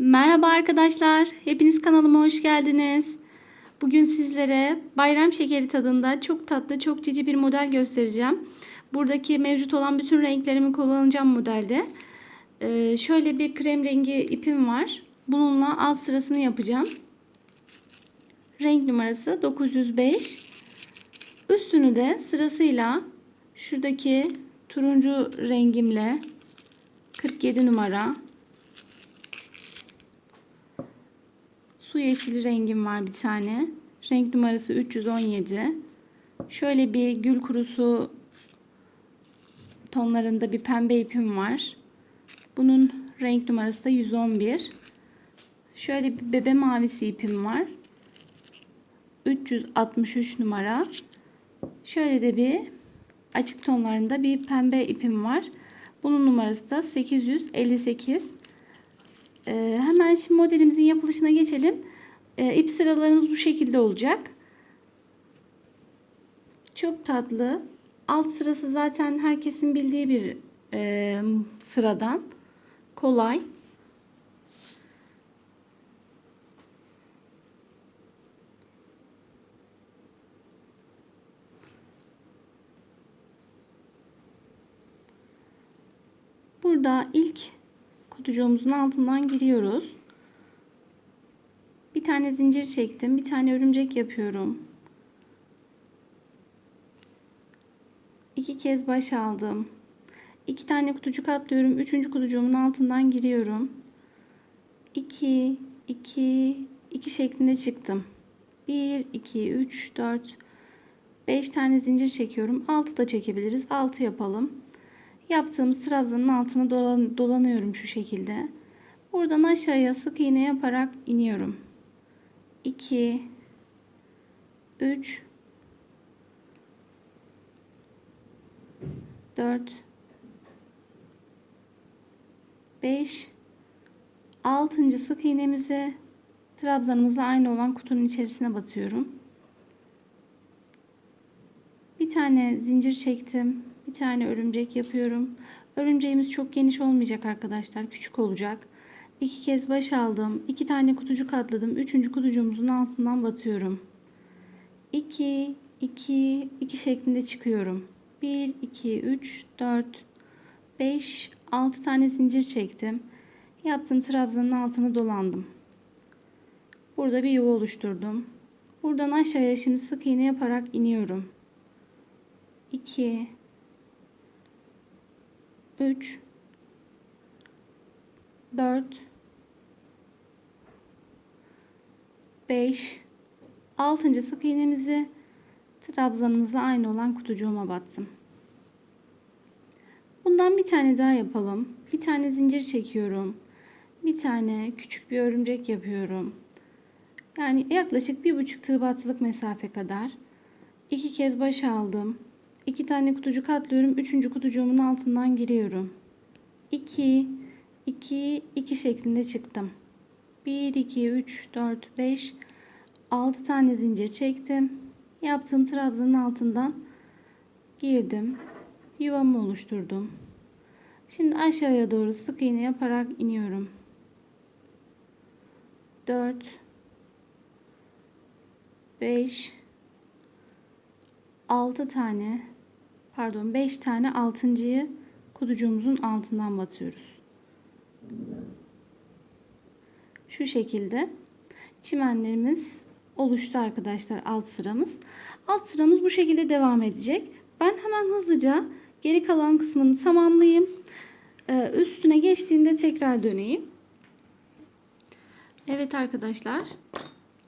Merhaba arkadaşlar. Hepiniz kanalıma hoş geldiniz. Bugün sizlere bayram şekeri tadında çok tatlı, çok cici bir model göstereceğim. Buradaki mevcut olan bütün renklerimi kullanacağım modelde. Ee, şöyle bir krem rengi ipim var. Bununla alt sırasını yapacağım. Renk numarası 905. Üstünü de sırasıyla şuradaki turuncu rengimle 47 numara Su yeşili rengim var bir tane. Renk numarası 317. Şöyle bir gül kurusu tonlarında bir pembe ipim var. Bunun renk numarası da 111. Şöyle bir bebe mavisi ipim var. 363 numara. Şöyle de bir açık tonlarında bir pembe ipim var. Bunun numarası da 858. Ee, hemen şimdi modelimizin yapılışına geçelim. Ee, ip sıralarımız bu şekilde olacak. Çok tatlı. Alt sırası zaten herkesin bildiği bir e, sıradan. Kolay. Burada ilk kutucuğumuzun altından giriyoruz. Bir tane zincir çektim. Bir tane örümcek yapıyorum. İki kez baş aldım. İki tane kutucuk atlıyorum. Üçüncü kutucuğumun altından giriyorum. İki, iki, iki şeklinde çıktım. Bir, iki, üç, dört, beş tane zincir çekiyorum. Altı da çekebiliriz. Altı yapalım. Yaptığımız trabzanın altına dolan, dolanıyorum şu şekilde. Buradan aşağıya sık iğne yaparak iniyorum. 2 3 4 5 6. sık iğnemizi trabzanımızla aynı olan kutunun içerisine batıyorum. Bir tane zincir çektim. Bir tane örümcek yapıyorum. Örümceğimiz çok geniş olmayacak arkadaşlar. Küçük olacak. İki kez baş aldım. iki tane kutucuk atladım. Üçüncü kutucuğumuzun altından batıyorum. 2, 2, 2 şeklinde çıkıyorum. 1, 2, 3, 4, 5, 6 tane zincir çektim. Yaptığım trabzanın altını dolandım. Burada bir yuva oluşturdum. Buradan aşağıya şimdi sık iğne yaparak iniyorum. 2, 3, 4, 5, 6. sık iğnemizi trabzanımızla aynı olan kutucuğuma battım. Bundan bir tane daha yapalım. Bir tane zincir çekiyorum. Bir tane küçük bir örümcek yapıyorum. Yani yaklaşık bir buçuk tığ batılık mesafe kadar. İki kez baş aldım. İki tane kutucuk atlıyorum. Üçüncü kutucuğumun altından giriyorum. 2, 2, 2 şeklinde çıktım. 1, 2, 3, 4, 5, 6 tane zincir çektim. Yaptığım trabzanın altından girdim. Yuvamı oluşturdum. Şimdi aşağıya doğru sık iğne yaparak iniyorum. 4 5 6 tane pardon 5 tane altıncıyı kutucuğumuzun altından batıyoruz. Şu şekilde çimenlerimiz oluştu arkadaşlar alt sıramız. Alt sıramız bu şekilde devam edecek. Ben hemen hızlıca geri kalan kısmını tamamlayayım. Ee, üstüne geçtiğimde tekrar döneyim. Evet arkadaşlar.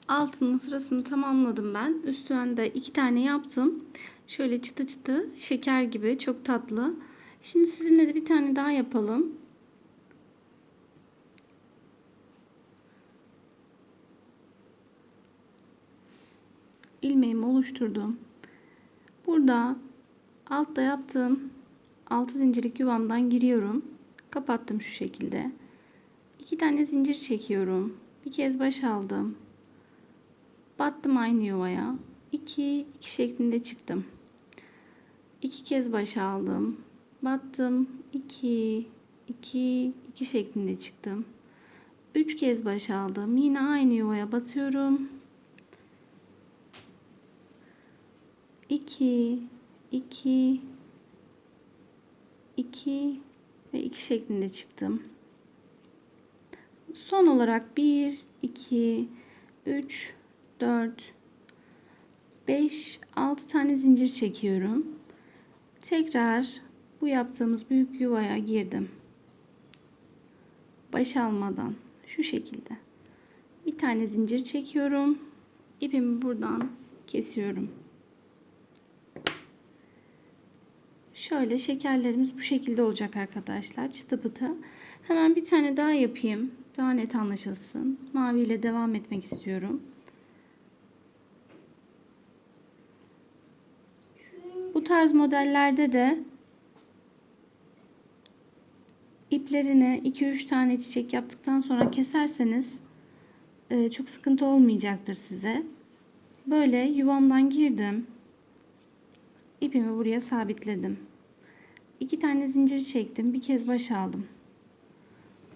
Altının sırasını tamamladım ben. Üstüne de iki tane yaptım. Şöyle çıtı çıtı şeker gibi çok tatlı. Şimdi sizinle de bir tane daha yapalım. İlmeğimi oluşturdum. Burada altta yaptığım altı zincirlik yuvamdan giriyorum. Kapattım şu şekilde. İki tane zincir çekiyorum. Bir kez baş aldım. Battım aynı yuvaya. 2 2 şeklinde çıktım. İki kez baş aldım. Battım. 2 2 2 şeklinde çıktım. 3 kez baş aldım. Yine aynı yuvaya batıyorum. 2 2 2 ve 2 şeklinde çıktım. Son olarak 1 2 3 4 5 6 tane zincir çekiyorum. Tekrar bu yaptığımız büyük yuvaya girdim. Baş almadan şu şekilde. Bir tane zincir çekiyorum. İpimi buradan kesiyorum. Şöyle şekerlerimiz bu şekilde olacak arkadaşlar. Çıtı pıtı. Hemen bir tane daha yapayım. Daha net anlaşılsın. Mavi ile devam etmek istiyorum. Bu tarz modellerde de iplerini 2-3 tane çiçek yaptıktan sonra keserseniz e, çok sıkıntı olmayacaktır size. Böyle yuvamdan girdim. İpimi buraya sabitledim. İki tane zincir çektim. Bir kez baş aldım.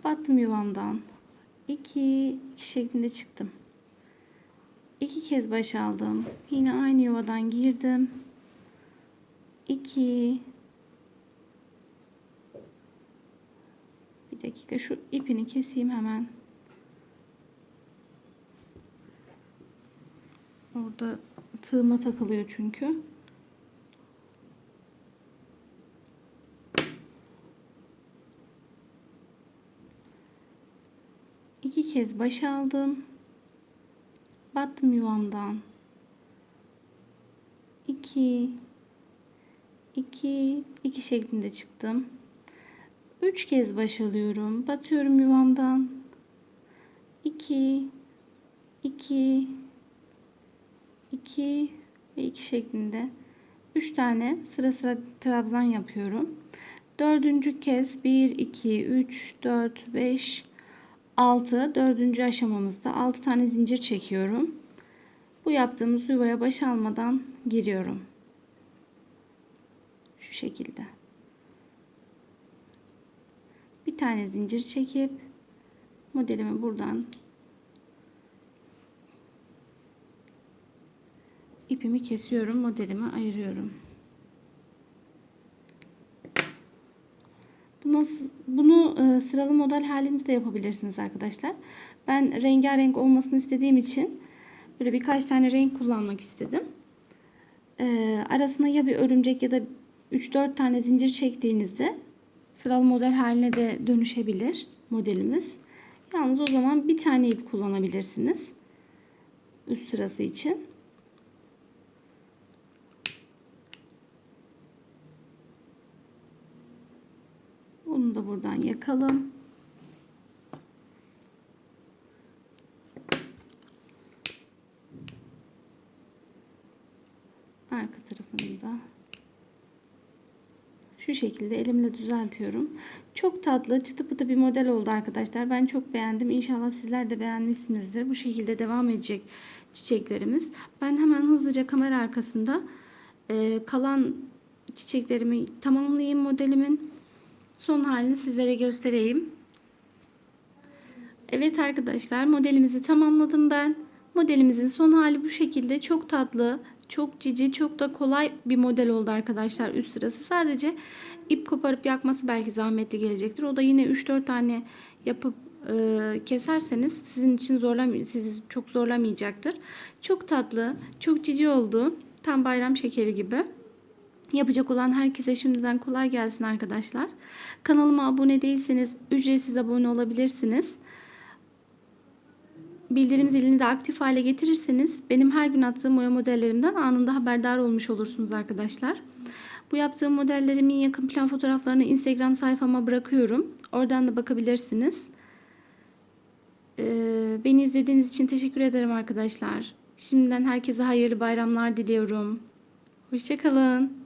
Battım yuvamdan. 2 iki şeklinde çıktım. İki kez baş aldım. Yine aynı yuvadan girdim. 2 Bir dakika şu ipini keseyim hemen. Orada tığıma takılıyor çünkü. İki kez baş aldım. Battım yuvamdan. 2 2 2 şeklinde çıktım. 3 kez baş alıyorum. Batıyorum yuvamdan. 2 2 2 ve 2 şeklinde 3 tane sıra sıra trabzan yapıyorum. Dördüncü kez 1 2 3 4 5 6 dördüncü aşamamızda 6 tane zincir çekiyorum. Bu yaptığımız yuvaya baş almadan giriyorum. Şu şekilde. Bir tane zincir çekip modelimi buradan ipimi kesiyorum, modelimi ayırıyorum. Bunu, bunu e, sıralı model halinde de yapabilirsiniz arkadaşlar. Ben rengarenk olmasını istediğim için böyle birkaç tane renk kullanmak istedim. E, arasına ya bir örümcek ya da 3-4 tane zincir çektiğinizde sıralı model haline de dönüşebilir modelimiz. Yalnız o zaman bir tane ip kullanabilirsiniz. Üst sırası için. Bunu da buradan yakalım. Arka tarafını da şu şekilde elimle düzeltiyorum. Çok tatlı çıtı pıtı bir model oldu arkadaşlar. Ben çok beğendim. İnşallah sizler de beğenmişsinizdir. Bu şekilde devam edecek çiçeklerimiz. Ben hemen hızlıca kamera arkasında kalan çiçeklerimi tamamlayayım modelimin. Son halini sizlere göstereyim. Evet arkadaşlar modelimizi tamamladım ben. Modelimizin son hali bu şekilde çok tatlı, çok cici, çok da kolay bir model oldu arkadaşlar üst sırası. Sadece ip koparıp yakması belki zahmetli gelecektir. O da yine 3-4 tane yapıp e, keserseniz sizin için zorlam sizi çok zorlamayacaktır. Çok tatlı, çok cici oldu. Tam bayram şekeri gibi. Yapacak olan herkese şimdiden kolay gelsin arkadaşlar. Kanalıma abone değilseniz ücretsiz abone olabilirsiniz. Bildirim zilini de aktif hale getirirseniz benim her gün attığım oya modellerimden anında haberdar olmuş olursunuz arkadaşlar. Bu yaptığım modellerimin yakın plan fotoğraflarını Instagram sayfama bırakıyorum. Oradan da bakabilirsiniz. Ee, beni izlediğiniz için teşekkür ederim arkadaşlar. Şimdiden herkese hayırlı bayramlar diliyorum. Hoşçakalın.